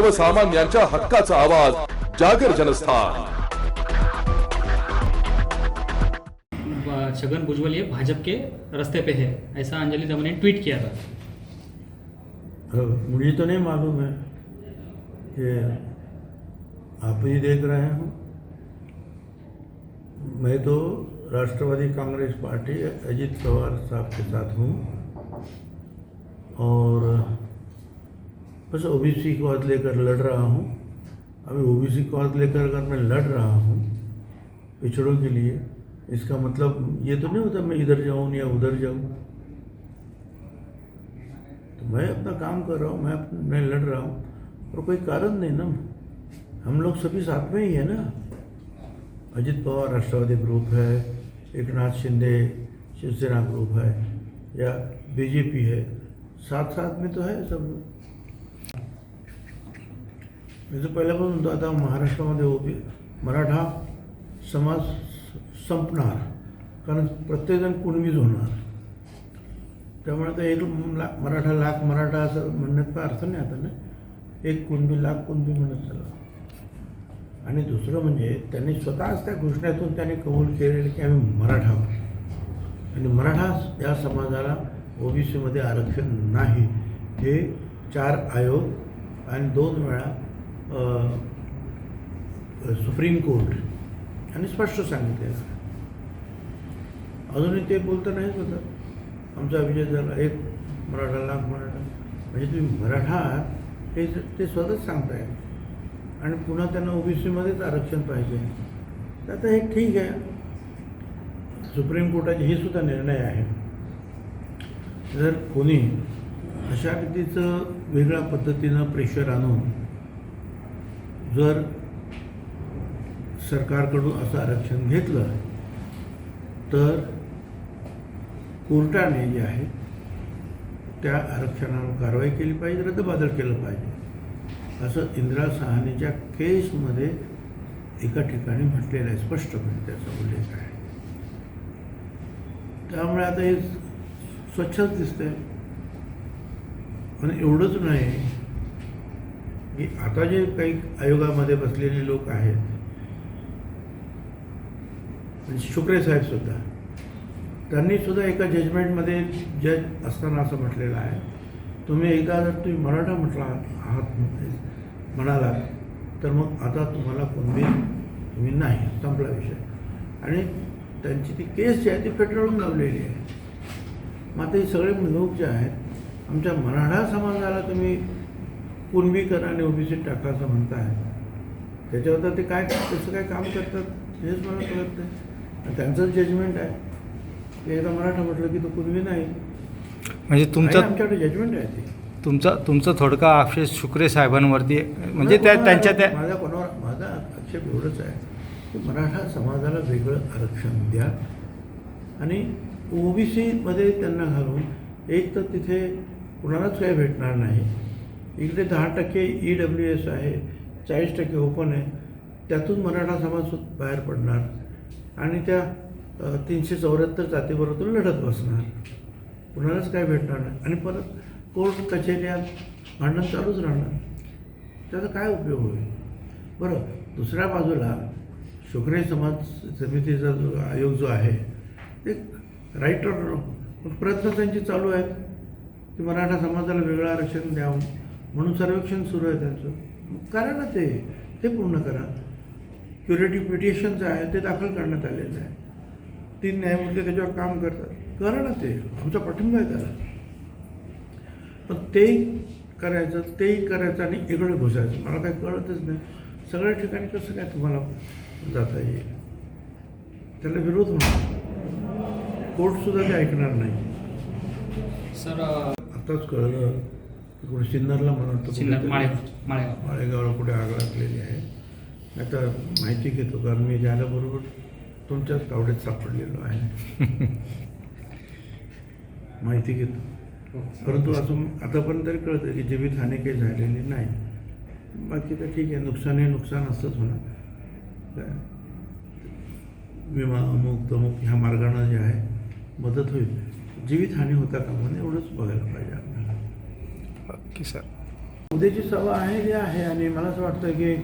सर्वसामान्यांच्या हक्काचा आवाज जागर जनस्थान. छगन भुजबल ये भाजपा के रास्ते पे है ऐसा अंजलि दमन ने ट्वीट किया था. मुझे तो नहीं मालूम है ये आप ही देख रहे हो। मैं तो राष्ट्रवादी कांग्रेस पार्टी अजीत पवार साहब के साथ हूँ और बस ओबीसी कॉज लेकर लड़ रहा हूँ। अभी ओबीसी कॉज लेकर अगर मैं लड़ रहा हूँ पिछड़ों के लिए, इसका मतलब ये तो नहीं होता मैं इधर जाऊँ या उधर जाऊँ। तो मैं अपना काम कर रहा हूँ, मैं मैं लड़ रहा हूँ। और कोई कारण नहीं ना। हम लोग सभी साथ में ही है ना। अजित पवार राष्ट्रवादी ग्रुप है एक नाथ शिंदे शिवसेना ग्रुप है, या बीजेपी है। साथ साथ में तो है सब। मी तर पहिल्यापासून म्हणतो आता महाराष्ट्रामध्ये उभी मराठा समाज संपणार. कारण प्रत्येकजण कुणबीज होणार. त्यामुळे आता एक ला मराठा लाख मराठा असं म्हणण्यात काय अर्थ नाही आता ना एक कुणबी लाख कुणबी म्हणत चला. आणि दुसरं म्हणजे त्यांनी स्वतःच त्या घोषणेतून त्यांनी कबूल केलेलं की आम्ही मराठा आणि मराठा या समाजाला ओबीसीमध्ये आरक्षण नाही. हे चार आयोग आणि दोन वेळा सुप्रीम कोर्ट यांनी स्पष्ट सांगितलेलं आहे अजूनही ते बोलतं नाहीच होतं. आमचा विजय झाला. एक मराठा लाख मराठा. म्हणजे तुम्ही मराठा आहात हे ते स्वतःच सांगताय. आणि पुन्हा त्यांना ओबीसीमध्येच आरक्षण पाहिजे. तर आता हे ठीक आहे. सुप्रीम कोर्टाचे हे सुद्धा निर्णय आहे. जर कोणी अशा रीतीचं वेगळ्या पद्धतीनं प्रेशर आणून जर सरकारकडून असं आरक्षण घेतलं तर कोर्टाने जे आहे त्या आरक्षणावर कारवाई केली पाहिजे रद्दबादल केलं पाहिजे. असं इंदिरा सहानीच्या केसमध्ये एका ठिकाणी म्हटलेलं आहे स्पष्टपणे म्हणजे त्याचा उल्लेख आहे. त्यामुळे आता हे स्वच्छच दिसतंय. पण एवढंच नाही की आता जे काही आयोगामध्ये बसलेले लोक आहेत म्हणजे शुक्रे साहेब सुद्धा त्यांनी सुद्धा एका जजमेंटमध्ये जज असताना असं म्हटलेलं आहे तुम्ही एकदा जर तुम्ही मराठा म्हटला आहात म्हणाला तर मग आता तुम्हाला कोणबी तुम्ही नाही संपला विषय. आणि त्यांची ती केस जी आहे ती फेटाळून लावलेली आहे. मग आता हे सगळे लोक जे आहेत आमच्या मराठा समाजाला तुम्ही कुणबी करा आणि ओबीसी टाका असं म्हणताय. त्याच्यावर तर ते काय कसं काय काम करतात हेच मला कळत नाही. त्यांचं जजमेंट आहे. ते एकदा मराठा म्हटलं की तो कुणबी नाही. म्हणजे आहे, तुमचं आमच्याकडे जजमेंट आहे ते. तुमचं तुमचं थोडका आक्षेप शुक्रे साहेबांवरती आहे. म्हणजे त्या त्यांच्या त्या माझ्या कोणावर माझा आक्षेप एवढंच आहे की मराठा समाजाला वेगळं आरक्षण द्या. आणि ओबीसीमध्ये त्यांना घालून एक तर तिथे कुणालाच काही भेटणार नाही. इकडे दहा टक्के ई डब्ल्यू एस आहे चाळीस टक्के ओपन आहे. त्यातून मराठा समाज बाहेर पडणार आणि त्या तीनशे चौऱ्याहत्तर जातीबरोबर लढत बसणार. कुणालाच काय भेटणार नाही. आणि परत कोर्ट कचेऱ्यात भांडण चालूच राहणार. त्याचा काय उपयोग होईल? बरं दुसऱ्या बाजूला शुक्रे समाज समितीचा जो आयोग जो आहे ते राईट प्रयत्न त्यांचे चालू आहेत की मराठा समाजाला वेगळं आरक्षण द्यावं. म्हणून सर्वेक्षण सुरू आहे त्यांचं. मग करा ना ते. ते पूर्ण करा. क्युरेटिव्ह पिटिशन जे आहे ते दाखल करण्यात आलेलं आहे. तीन न्यायमूर्ती त्याच्यावर काम करतात. करा ना ते. आमचा पाठिंबा आहे त्याला. पण ते करायचं तेही करायचं आणि इकडे घुसायचं. मला काही कळतच नाही. सगळ्या ठिकाणी कसं काय तुम्हाला जाता येईल? त्याला विरोध होणार. कोर्टसुद्धा ते ऐकणार नाही. सर आताच कळलं. की कुठे सिन्नरला मला वाटतं माळेगाव. माळेगावला कुठे आग लागलेली आहे. तर माहिती घेतो कारण मी झाल्याबरोबर तुमच्याच तावडीत सापडलेलो आहे. माहिती घेतो. परंतु असं आतापर्यंत तरी कळतं की जीवितहानी काही झालेली नाही. बाकी तर ठीक आहे नुकसान हे नुकसान असतंच होणार. काय विमा अमुक तमुक ह्या मार्गानं जे आहे मदत होईल. जीवितहानी होता कामा नये एवढंच बघायला पाहिजे आपल्याला. नक्की सर. उद्याची सभा आहे जी आहे आणि मला असं वाटतं की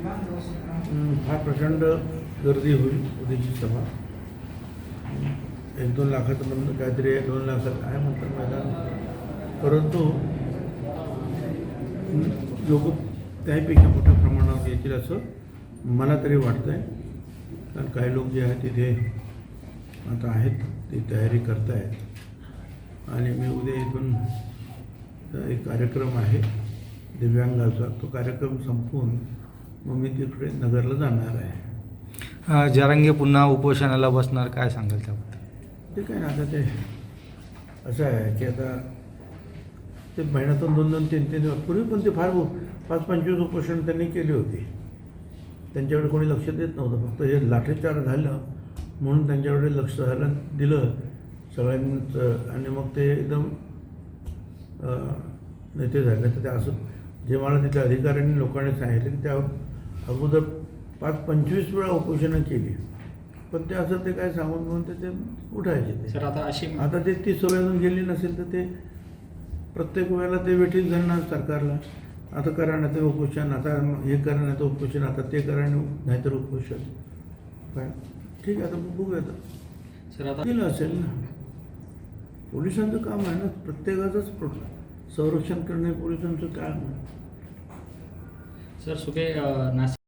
फार प्रचंड गर्दी होईल उद्याची सभा. एक दोन लाखाचं म्हणणं काहीतरी आहे दोन लाखात आहे म्हणतात मैदान. परंतु लोक त्याहीपेक्षा मोठ्या प्रमाणावर येतील असं मला तरी वाटतं आहे कारण काही लोक जे आहेत तिथे आता आहेत ते तयारी करतायत. आणि मी उद्या इथून एक कार्यक्रम आहे दिव्यांगाचा. तो कार्यक्रम संपवून मग मी तिकडे नगरला जाणार आहे. जरांगे पुन्हा उपोषणाला बसणार काय सांगाल त्याबद्दल? ते काय ना आता ते असं आहे की आता ते महिन्यातून दोन दोन तीन तीन पूर्वी पण ते फार पाच पंचवीस उपोषण त्यांनी केली होती. त्यांच्याकडे कोणी लक्ष देत नव्हतं फक्त हे लाठीचार झालं म्हणून त्यांच्याकडे लक्ष झालं दिलं सगळ्यांचं. आणि मग ते एकदम नेते झाले तर ते असं जे मला तिथे अधिकाऱ्यांनी लोकांनी सांगितलं की त्यावर अगोदर पाच पंचवीस वेळा उपोषणं केली. पण ते असं ते काय सांगून म्हणून ते उठायचे ते. सर आता अशी आता ते ती सवय अजून गेली नसेल तर ते प्रत्येक वेळेला ते वेठीत धरणार सरकारला. आता करा नाही तर उपोषण आता हे करा नाही तर उपोषण आता ते करा नाही तर उपोषण. काय ठीक आहे आता बघूया सर आता दिलं असेल ना? पोलिसांचं काम आहे ना प्रत्येकाचंच संरक्षण करणे पोलिसांचं काम आहे. सर सुके नाशिक